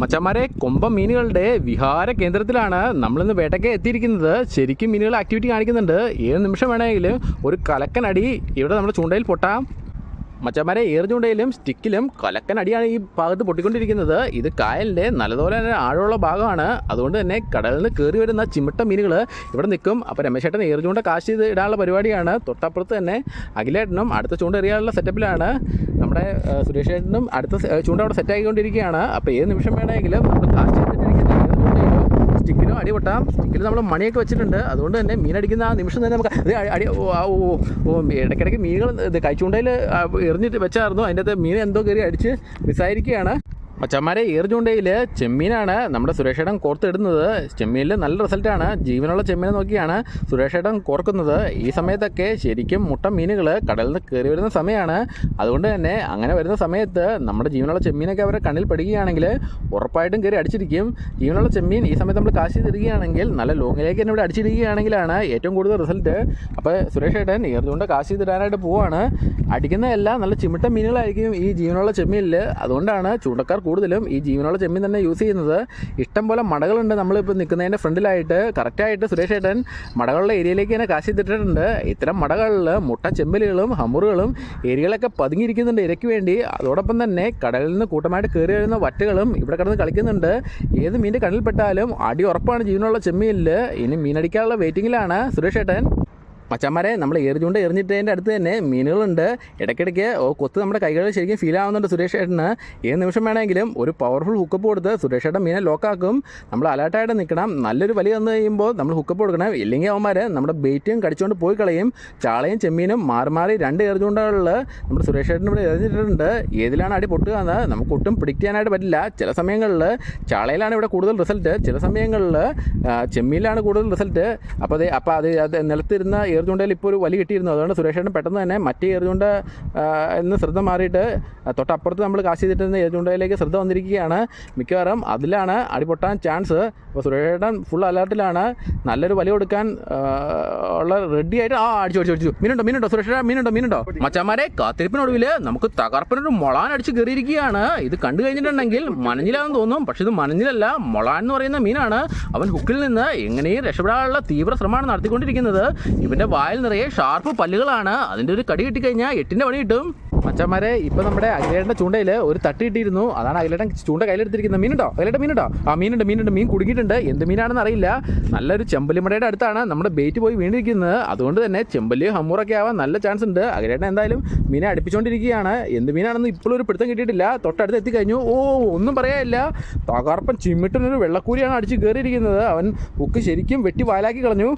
മച്ചന്മാരെ കൊമ്പ മീനുകളുടെ വിഹാര കേന്ദ്രത്തിലാണ് നമ്മളിന്ന് വേട്ടയ്ക്ക് എത്തിയിരിക്കുന്നത്. ശരിക്കും മീനുകൾ ആക്ടിവിറ്റി കാണിക്കുന്നുണ്ട്. ഏത് നിമിഷം വേണമെങ്കിലും ഒരു കലക്കനടി ഇവിടെ നമ്മുടെ ചൂണ്ടയിൽ പൊട്ടാം. മച്ചന്മാരെ ഏറ് ചൂണ്ടയിലും സ്റ്റിക്കിലും കലക്കൻ അടിയാണ് ഈ ഭാഗത്ത് പൊട്ടിക്കൊണ്ടിരിക്കുന്നത്. ഇത് കായലിന്റെ നല്ലതുപോലെ തന്നെ ആഴമുള്ള ഭാഗമാണ്. അതുകൊണ്ട് തന്നെ കടലിൽ നിന്ന് കയറി വരുന്ന ചിമിട്ട മീനുകൾ ഇവിടെ നിൽക്കും. അപ്പോൾ രമേശേട്ടൻ ഏറ് ചൂണ്ട കാശ് ചെയ്ത് ഇടാനുള്ള പരിപാടിയാണ്. തൊട്ടപ്പുറത്ത് തന്നെ അഖിലേട്ടനും അടുത്ത ചൂണ്ട എറിയാനുള്ള സെറ്റപ്പിലാണ്. നമ്മുടെ ആ, സുരേഷ് ഏട്ടനും അടുത്ത ചൂണ്ട അവിടെ സെറ്റാക്കിക്കൊണ്ടിരിക്കുകയാണ് അപ്പോൾ ഏത് നിമിഷം വേണമെങ്കിലും നമ്മൾ കാശ് സ്റ്റിക്കിലും അടി പൊട്ടാം സ്റ്റിക്കിൽ നമ്മൾ മണിയൊക്കെ വെച്ചിട്ടുണ്ട്. അതുകൊണ്ട് തന്നെ മീനടിക്കുന്ന ആ നിമിഷം തന്നെ നമുക്ക് അത് അടി ഓ ഓ ഇടയ്ക്കിടയ്ക്ക് മീനുകൾ ഇത് എറിഞ്ഞിട്ട് വെച്ചായിരുന്നു. അതിന്റെ അകത്ത് മീൻ എന്തോ കയറി അടിച്ച് മിസ്സായിരിക്കുകയാണ്. മച്ചന്മാരെ ഏറ് ചൂണ്ടയിൽ ചെമ്മീനാണ് നമ്മുടെ സുരേഷേട്ടൻ കോർത്തിടുന്നത് ചെമ്മീനിൽ നല്ല റിസൾട്ടാണ്. ജീവനുള്ള ചെമ്മീനെ നോക്കിയാണ് സുരേഷേട്ടൻ കോർക്കുന്നത്. ഈ സമയത്തൊക്കെ ശരിക്കും മുട്ട മീനുകൾ കടലിൽ നിന്ന് കയറി വരുന്ന സമയമാണ് അതുകൊണ്ട് തന്നെ അങ്ങനെ വരുന്ന സമയത്ത് നമ്മുടെ ജീവനുള്ള ചെമ്മീനൊക്കെ അവരെ കണ്ണിൽ പെടുകയാണെങ്കിൽ ഉറപ്പായിട്ടും കയറി അടിച്ചിരിക്കും. ജീവനുള്ള ചെമ്മീൻ ഈ സമയത്ത് നമ്മൾ കാശി തരികയാണെങ്കിൽ നല്ല ലോങ്ങിലേക്ക് തന്നെ ഇവിടെ അടിച്ചിരിക്കുകയാണെങ്കിലാണ് ഏറ്റവും കൂടുതൽ റിസൾട്ട്. അപ്പോൾ സുരേഷേട്ടൻ ഏട്ടൻ കാശി തരാനായിട്ട് പോവാണ്. അടിക്കുന്നതെല്ലാം നല്ല ചിമിട്ട മീനുകളായിരിക്കും ഈ ജീവനുള്ള ചെമ്മീനിൽ അതുകൊണ്ടാണ് ചൂണ്ടക്കാർ കൂടുതലും ഈ ജീവനുള്ള ചെമ്മീൻ തന്നെ യൂസ് ചെയ്യുന്നത്. ഇഷ്ടം പോലെ മടകളുണ്ട് നമ്മളിപ്പോൾ നിൽക്കുന്നതിന്റെ ഫ്രണ്ടിലായിട്ട്. കറക്റ്റായിട്ട് സുരേഷ് ഏട്ടൻ മടകളുടെ ഏരിയയിലേക്ക് തന്നെ കാശി ഇട്ടിട്ടുണ്ട്. ഇത്തരം മടകളിൽ മുട്ട ചെമ്മലുകളും ഹമുറുകളും ഏരിയകളൊക്കെ പതുങ്ങിയിരിക്കുന്നുണ്ട് ഇരയ്ക്ക് വേണ്ടി. അതോടൊപ്പം തന്നെ കടലിൽ നിന്ന് കൂട്ടമായിട്ട് കയറി വരുന്ന വറ്റകളും ഇവിടെ കിടന്ന് കളിക്കുന്നുണ്ട്. ഏത് മീന്റെ കണ്ണിൽപ്പെട്ടാലും അടി ഉറപ്പാണ് ജീവനുള്ള ചെമ്മീനിൽ ഇനി മീനടിക്കാനുള്ള വെയിറ്റിങ്ങിലാണ് സുരേഷ് ഏട്ടൻ. മച്ചന്മാരെ നമ്മൾ എറിഞ്ഞുകൊണ്ട് എറിഞ്ഞിട്ടതിന്റെ അടുത്ത് തന്നെ മീനുകളുണ്ട്. ഇടയ്ക്കിടയ്ക്ക് കൊത്ത് നമ്മുടെ കൈകളിൽ ശരിക്കും ഫീൽ ആവുന്നുണ്ട് സുരേഷ് ഏട്ടന്. ഏത് നിമിഷം വേണമെങ്കിലും ഒരു പവർഫുൾ ഹുക്കപ്പ് കൊടുത്ത് സുരേഷ് ഏട്ടൻ മീനെ ലോക്കാക്കും നമ്മൾ അലേർട്ടായിട്ട് നിൽക്കണം. നല്ലൊരു വലി വന്നു കഴിയുമ്പോൾ നമ്മൾ ഹുക്കപ്പ് കൊടുക്കണം. ഇല്ലെങ്കിൽ അവന്മാർ നമ്മുടെ ബെയ്റ്റും കടിച്ചുകൊണ്ട് പോയി കളയും. ചാളയും ചെമ്മീനും മാറി മാറി രണ്ട് എറിഞ്ഞുകൊണ്ടുള്ള നമ്മുടെ സുരേഷ് ഏട്ടൻ ഇവിടെ എറിഞ്ഞിട്ടുണ്ട്. ഏതിലാണ് അടി പൊട്ടുക എന്ന് നമുക്ക് ഒട്ടും പ്രിഡിക്റ്റ് ചെയ്യാനായിട്ട് പറ്റില്ല. ചില സമയങ്ങളിൽ ചാളയിലാണ് ഇവിടെ കൂടുതൽ റിസൾട്ട് ചില സമയങ്ങളിൽ ചെമ്മീനിലാണ് കൂടുതൽ റിസൾട്ട് അപ്പോൾ അത് അപ്പോൾ അത് അത് നിലത്തിരുന്ന ഏറുചൂണ്ടയിൽ ഇപ്പോൾ ഒരു വലി കിട്ടിയിരുന്നു അതുകൊണ്ട് സുരേഷേട്ടൻ പെട്ടെന്ന് തന്നെ മറ്റേ ഏറുചൂണ്ട എന്ന് ശ്രദ്ധ മാറിയിട്ട് തൊട്ടപ്പുറത്ത് നമ്മൾ കാശ് ചെയ്തിട്ടിരുന്ന ഏറുചൂണ്ടയിലേക്ക് ശ്രദ്ധ വന്നിരിക്കുകയാണ്. മിക്കവാറും അതിലാണ് അടിപൊട്ടാൻ ചാൻസ് അപ്പോൾ സുരേഷേട്ടൻ ഫുൾ അലേർട്ടിലാണ് നല്ലൊരു വലി കൊടുക്കാൻ ഉള്ള റെഡി ആയിട്ട് ആ അടിച്ചു അടിച്ചു അടിച്ചു. മീനുണ്ടോ മീനുണ്ടോ സുരേഷ് ഏട്ടാ, മീനുണ്ടോ മീനുണ്ടോ? മച്ചന്മാരെ കാത്തിരിപ്പിനൊടുവിൽ നമുക്ക് തകർപ്പിനൊരു മുളാൻ അടിച്ച് കയറിയിരിക്കുകയാണ്. ഇത് കണ്ടു കഴിഞ്ഞിട്ടുണ്ടെങ്കിൽ മനഞ്ഞിലാന്ന് തോന്നും. പക്ഷെ ഇത് മനഞ്ഞിലല്ല മുളാൻ എന്ന് പറയുന്ന മീനാണ്. അവൻ ഹുക്കിൽ നിന്ന് എങ്ങനെയും രക്ഷപ്പെടാനുള്ള തീവ്ര ശ്രമമാണ് നടത്തിക്കൊണ്ടിരിക്കുന്നത്. ഇവന്റെ വായിൽ നിറയെ ഷാർപ്പ് പല്ലുകളാണ്. അതിന്റെ ഒരു കടി കിട്ടിക്കഴിഞ്ഞാൽ എട്ടിന്റെ പണി കിട്ടും. മച്ചന്മാരെ ഇപ്പൊ നമ്മുടെ അഖിലേട്ടന്റെ ചൂണ്ടയിൽ ഒരു തട്ടി ഇട്ടിരുന്നു അതാണ് അഖിലേട്ടൻ ചൂണ്ട കയ്യിലെടുത്തിരിക്കുന്നത്. മീനുണ്ടോ? അഖിലേട്ടൻ മീനുണ്ടോ? ആ മീനുണ്ട് മീനുണ്ട്. മീൻ കുടുങ്ങിയിട്ടുണ്ട്. എന്ത് മീനാണെന്ന് അറിയില്ല. നല്ലൊരു ചെമ്പലിമടയുടെ അടുത്താണ് നമ്മുടെ ബേറ്റ് പോയി വീണിരിക്കുന്നത്. അതുകൊണ്ട് തന്നെ ചെമ്പല്ലി ഹമ്മൂറൊക്കെ ആവാൻ നല്ല ചാൻസ് ഉണ്ട്. അഖിലേട്ടൻ എന്തായാലും മീനെ അടുപ്പിച്ചുകൊണ്ടിരിക്കുകയാണ് എന്ത് മീനാണെന്ന് ഇപ്പോഴും ഒരു പിടുത്തം കിട്ടിയിട്ടില്ല. തൊട്ടടുത്ത് എത്തിക്കഴിഞ്ഞു. ഓ ഒന്നും പറയാനില്ല. തകർപ്പൻ ചിമ്മിട്ടിനൊരു വെള്ളക്കൂരിയാണ് അടിച്ച് കയറിയിരിക്കുന്നത് അവൻ ഉക്ക് ശരിക്കും വെട്ടി വാലാക്കി കളഞ്ഞു.